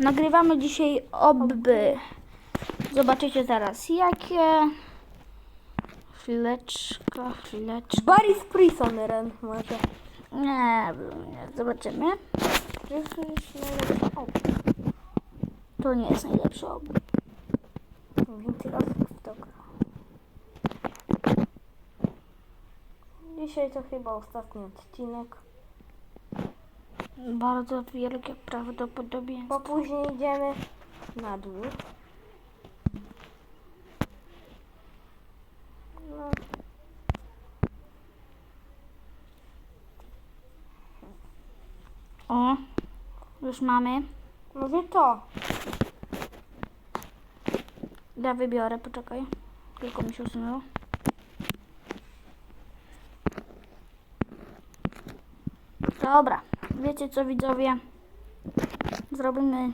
Nagrywamy dzisiaj obby. Zobaczycie zaraz jakie. Chwileczka, chwileczka. Barry Prison Ren może. Nie, nie, zobaczymy. To nie jest najlepszy obby. Więcej osób w to gra. Dzisiaj to chyba ostatni odcinek. Bardzo wielkie prawdopodobieństwo. Bo później idziemy na dół. No, O, już mamy. może to. Ja wybiorę, poczekaj. Tylko mi się usunęło. Dobra, wiecie co widzowie? Zrobimy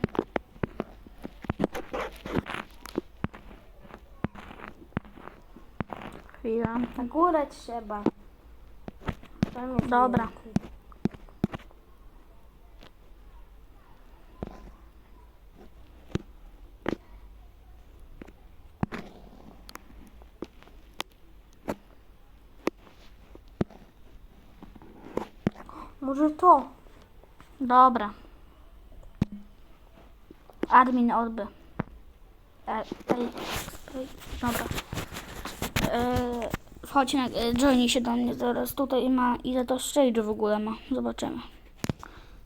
chwila. Na górę trzeba. Dobra. Może to. Dobra. Admin odby. E, ej, ej, dobra. E, wchodź na, e, joinij się do mnie zaraz. Tutaj ma, ile to stage w ogóle ma. Zobaczymy.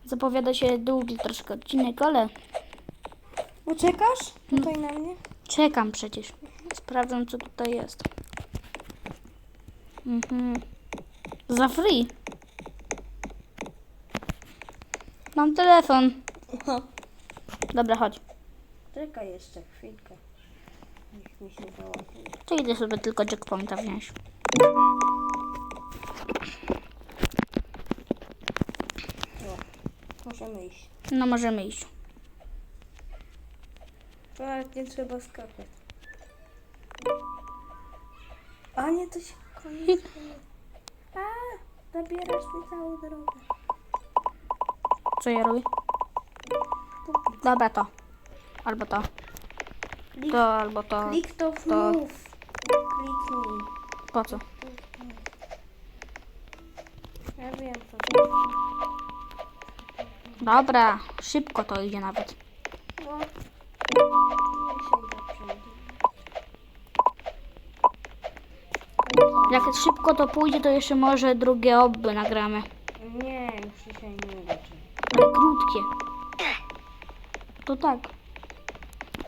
Zapowiada się długi troszkę odcinek, ale Uciekasz tutaj na mnie? czekam przecież. Sprawdzam, co tutaj jest. Mhm. Za free. Mam telefon. Dobra, chodź. Czekaj jeszcze chwilkę. Niech mi się załatwi. To idę sobie tylko checkpointa wziąć. Możemy iść. No możemy iść. Tak, nie trzeba skakać. A nie, to się koniec. A, zabierasz mi całą drogę. Co? Tu Dobra, to. Albo to. Klik, To albo to. klik to to. move. Kliknij. Po co? Ja wiem co. Dobra, szybko to idzie nawet. No. Jak szybko to pójdzie, to jeszcze może drugie obby nagramy. Nie, już dzisiaj nie uleczy. Ale krótkie. To tak.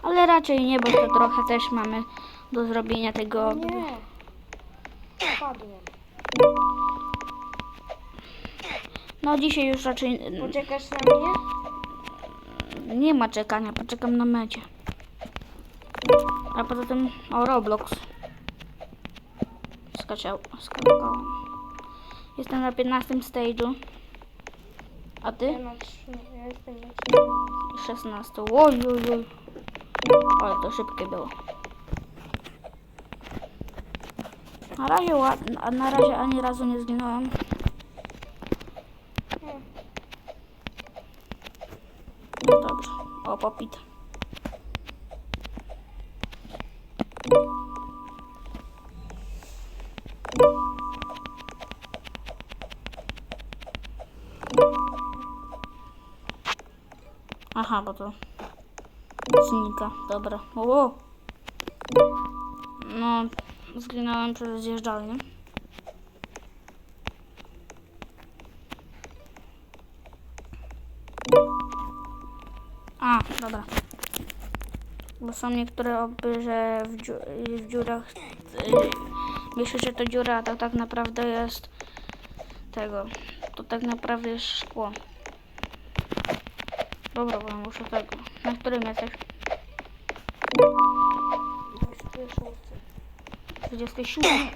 Ale raczej nie, bo to trochę też mamy do zrobienia tego. Nie. Spadłem. No dzisiaj już raczej Poczekasz na mnie? nie ma czekania, poczekam na mecie. A poza tym o Roblox. Skaczał, skakałam. Jestem na 15 stage'u. A Ja ty? Ja jestem na trzy. 16. Oj, oj, oj. Ale to szybkie było. Na razie ładnie, a na razie ani razu nie zginąłem. No dobrze. O, popit. Aha, bo to znika. Dobra. O! No, zginąłem przez zjeżdżalnię. A, dobra. Bo są niektóre oby, że w, dziu w dziurach yy, myślę, że to dziura, a to tak naprawdę jest tego. To tak naprawdę jest szkło. Dobra, bo muszę tego. Na którym jesteś? 27.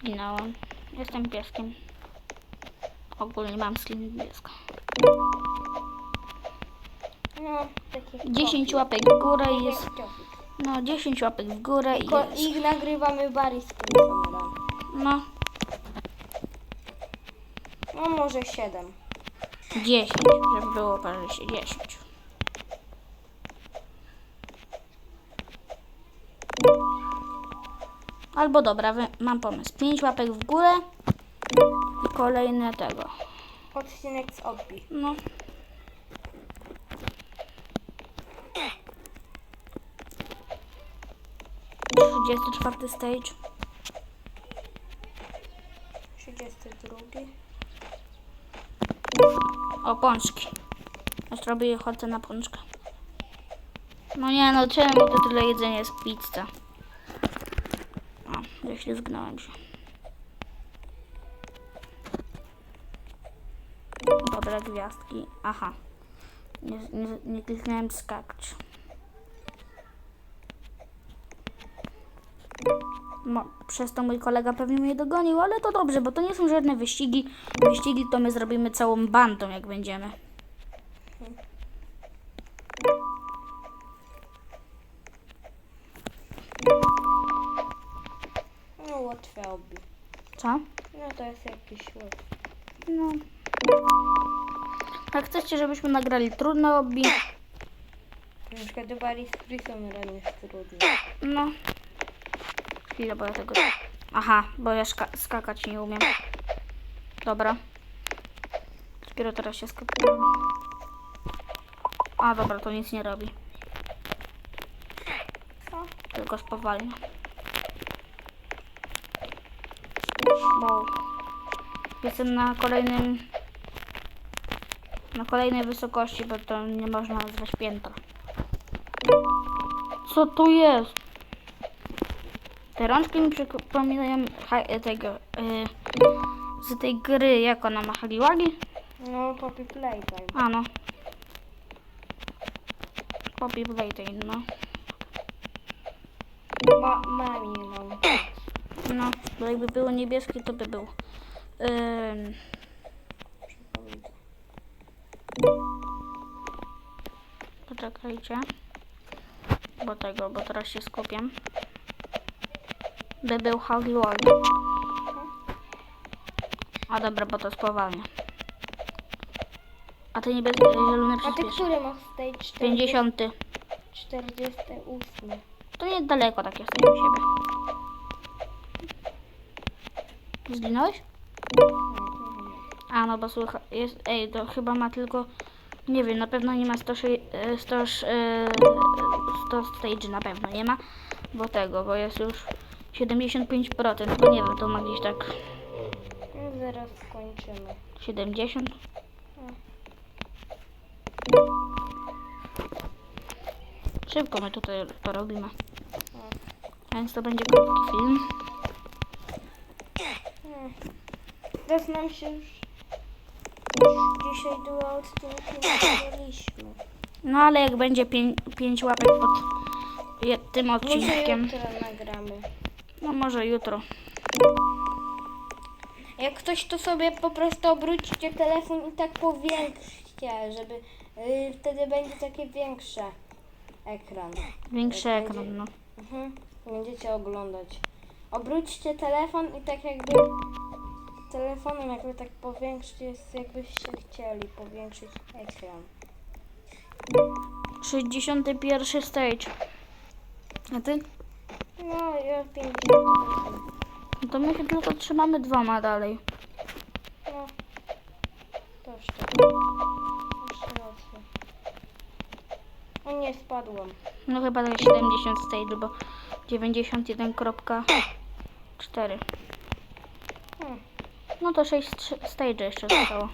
Zginąłem. Jestem pieskiem. Ogólnie mam skin pieska. No, takie 10 koki. łapek w górę i jest. No, 10 łapek w górę i Ko- jest. I nagrywamy Barry z. No, No może 7. 10, żeby było paręście 10. Albo dobra, mam pomysł. 5 łapek w górę i kolejne tego. Odcinek z odbij. No. Trzydziesty czwarty stage. Trzydziesty drugi. O, pączki. Aż robię ochotę na pączkę. No nie, no czemu to tyle jedzenia jest pizza? O, zgnąłem się. Dobra, gwiazdki. Aha. Nie, nie, nie kliknąłem. No, przez to mój kolega pewnie mnie dogonił, ale to dobrze, bo to nie są żadne wyścigi. Wyścigi to my zrobimy całą bandą, jak będziemy. No łatwe odbi. Co? No to jest jakiś łatwy. No. Jak chcecie, żebyśmy nagrali trudne obi, Na przykład do Baris Run jest trudny. no. Chwilę, bo ja tego... Aha, bo ja skakać nie umiem. Dobra. Dopiero teraz się skakuję. A, dobra, to nic nie robi. Co? Tylko spowalnia. Bo jestem na kolejnym na kolejnej wysokości, bo to nie można nazwać piętra. Co tu jest? Te rączki mi przypominają e, tego e, z tej gry, jak ona ma Hagiwagi? No Poppy Playtime. A no. Poppy Playtime, no. Ma, mami mam. No, bo jakby było niebieskie, to by był. Ym, poczekajcie. Bo tego, bo teraz się skupiam. By był Wuggy. A dobra, bo to spowalnia. A ty niebieski, zielony A ty przyspiesz. który masz stage 40, 50. 48? To niedaleko tak jest u siebie. Zginąłeś? A no bo słuchaj, jest, ej, to chyba ma tylko, nie wiem, na pewno nie ma 100, 100, 100 stage, na pewno nie ma, bo tego, bo jest już 75%, to nie wiem, to ma gdzieś tak No zaraz skończymy. 70. Szybko my tutaj to robimy. Więc to będzie krótki film. Teraz nam się już, już dzisiaj dwa odcinki nagraliśmy. No ale jak będzie 5 łapek pod tym Może odcinkiem, jutro nagramy. No może jutro. Jak ktoś to sobie po prostu obróćcie telefon i tak powiększcie, żeby y, wtedy będzie taki większy ekran. Większy Jak ekran, będzie- no. Mhm. Będziecie oglądać. Obróćcie telefon i tak jakby telefonem jakby tak powiększcie, jest jakbyście chcieli powiększyć ekran. 61 stage. A ty? No ja 50. No to my się tylko trzymamy dwoma dalej. No. To jeszcze. Jeszcze raz. O nie, spadłam. No chyba tak 70 stage, bo 91.4. Hmm. No to 6 stage jeszcze zostało.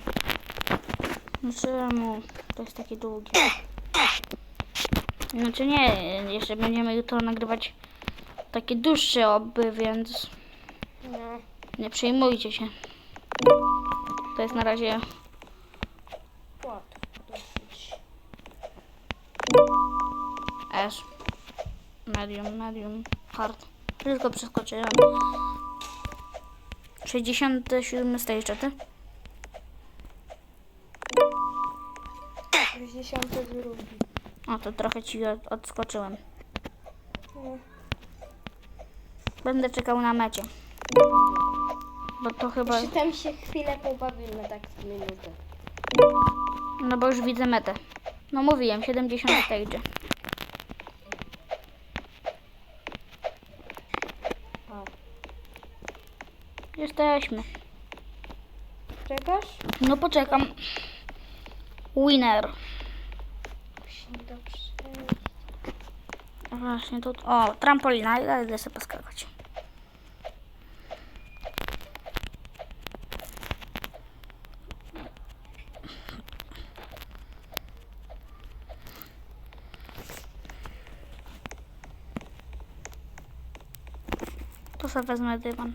No czemu? To jest takie długie. Znaczy nie, jeszcze będziemy jutro nagrywać takie dłuższe oby, więc No. nie przejmujcie się. To jest na razie. S. Medium, medium, hard. Tylko przeskoczyłem. 67 stage, a ty? 62. O, to trochę ci od- odskoczyłem. No. Będę czekał na mecie. Bo to chyba... Jeszcze tam się chwilę pobawimy, tak z minutę. No bo już widzę metę. No mówiłem, 70 stage. Jesteśmy. Czekasz? No poczekam. Winner. Musi to przejść. Właśnie tu. O, trampolina. Idę sobie poskakać. To sobie wezmę dywan.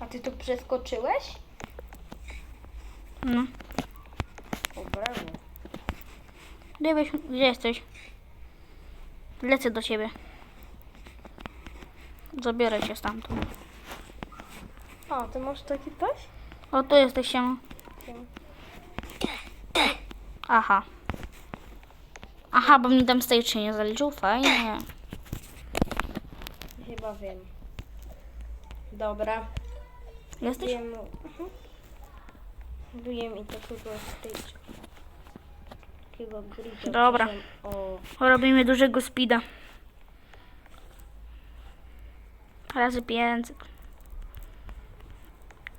A ty tu przeskoczyłeś? No. O, brawo. Gdzie, byś, gdzie jesteś? Lecę do ciebie. Zabiorę cię stamtąd. O, ty masz taki coś? O, tu jesteś się. Aha. Aha, bo mi tam stage nie zaliczył. Fajnie. Chyba wiem. Dobra. Jesteś? Wiem. Mhm. Wiem i takiego stage. Takiego grita. Dobra. O, Robimy dużego speeda. Razy 500.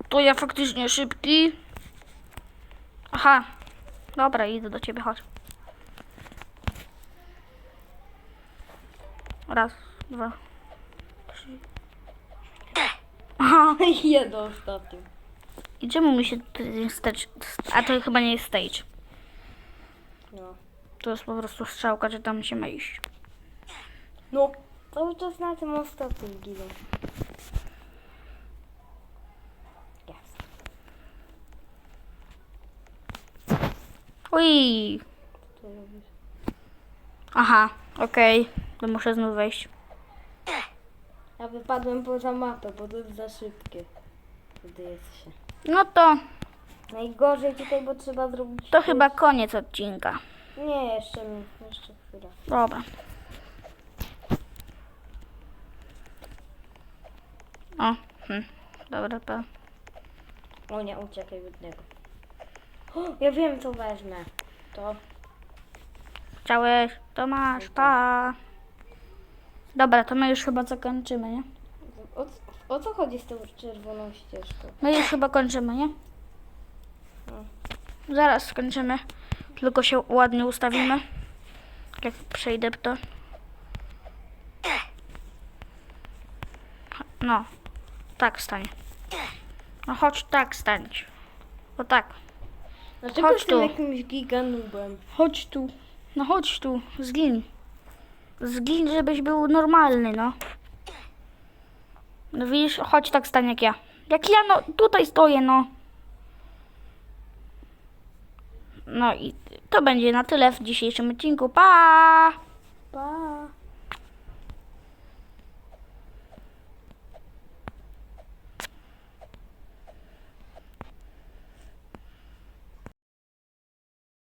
To ja faktycznie szybki. Aha. Dobra, idę do ciebie, chodź. Raz, dwa, Aha. Jedno ostatnio. I czemu mi się ten stage... A to chyba nie jest stage. No. To jest po prostu strzałka, że tam się ma iść. No. Cały czas na tym ostatnim giną. Jest. Ui. Co robisz? Aha, okej. To muszę znów wejść. Wypadłem poza mapę, bo to jest za szybkie. Jest się. No to, Najgorzej tutaj, bo trzeba zrobić... to chyba koniec odcinka. Nie, jeszcze mi, jeszcze chwilę. Dobra. O, hm. dobra, to. O nie, uciekaj od niego. O, ja wiem, co wezmę. To Chciałeś, to masz, pa. Dobra, to my już chyba zakończymy, nie? O, o co chodzi z tą czerwoną ścieżką? My już chyba kończymy, nie? No. Zaraz skończymy. Tylko się ładnie ustawimy. Jak przejdę to. No. Tak stanie. No chodź tak stać. O tak. Dlaczego Chodź jestem tu. jakimś giganubem? Chodź tu. No chodź tu. Zgin. Zgin, żebyś był normalny, no. No widzisz, chodź tak stań jak ja. Jak ja, no tutaj stoję, no. No i to będzie na tyle w dzisiejszym odcinku. Pa! Pa!